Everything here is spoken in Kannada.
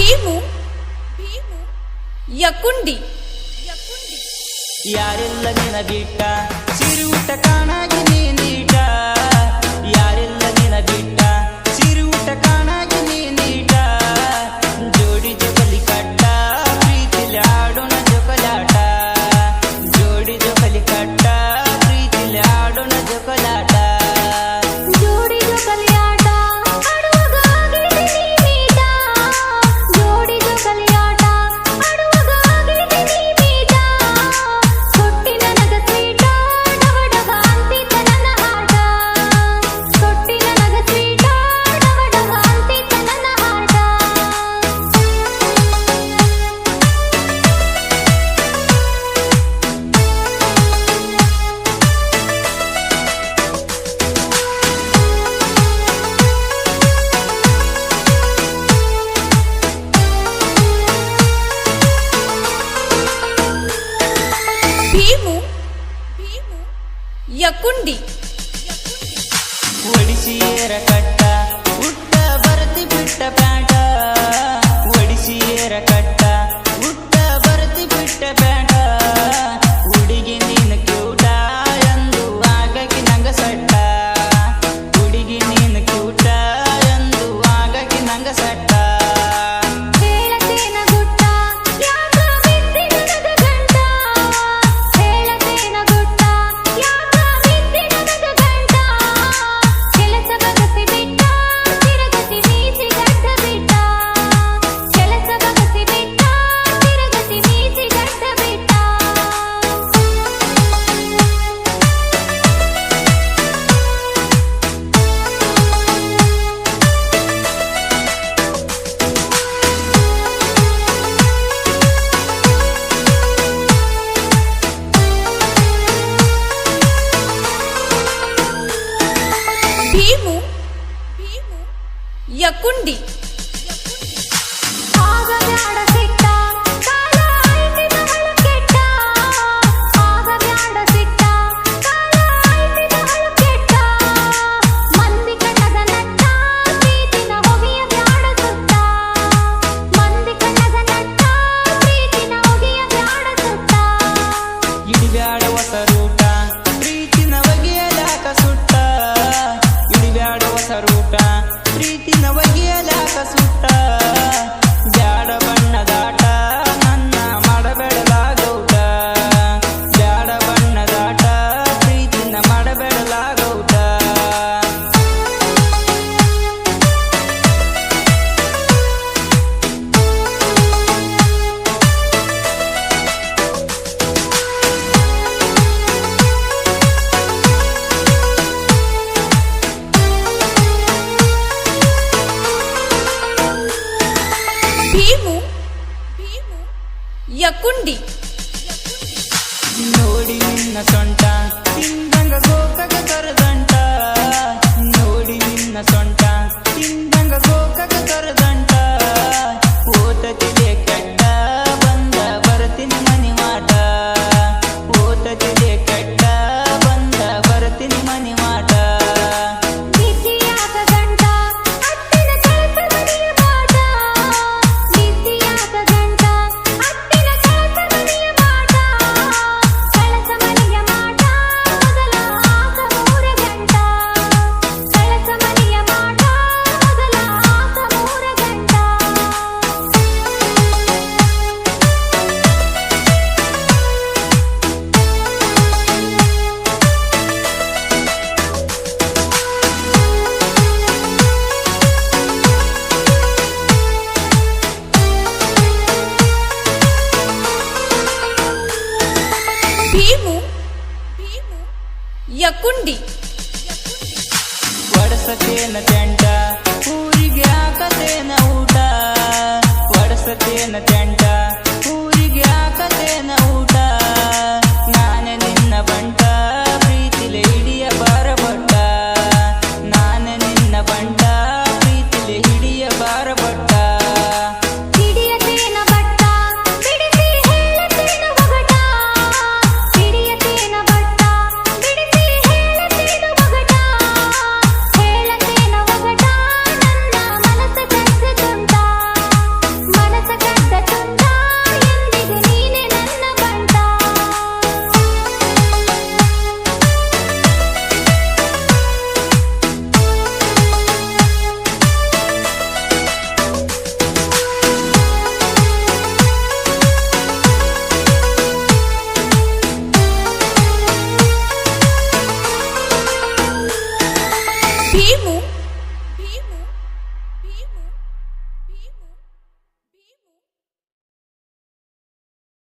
ಭೀಮು ಭೀಮು ಯಕುಂಡಿ. ಯಕುಂಡಿ ಯಾರೆಲ್ಲ ನಿನ ಬಿಟ್ಟ ಸಿರುಟ ಕಾಣಾಗಿ ಭೀಮು ಯಕುಂಡಿ. ಒಡಿಸಿಯರ ಕಟ್ಟ ಹುಟ್ಟ ಬರತಿ ಬಿಟ್ಟ ಪ್ಯಾಟ. ಒಡಿಸಿಯರ ಕಟ್ಟ పుండి ಕುಂಡಿ. ನೋಡಿ ನಿನ್ನ ಸೊಂಟ ತಿಂದಂಗ ಗೋಪಕ ಕರದಂಟ. ನೋಡಿ ನಿನ್ನ ಸೊಂಟ ತಿಂದ ಭೀಮು ಭೀಮು ಯಕುಂಡಿ. ಒಡಸತೇನ ಚಂಡ ಊರಿಗೆ ಹಾಕತೇನ ಊಟ. ಒಡಸತೇನ ಚಂಡ dirimu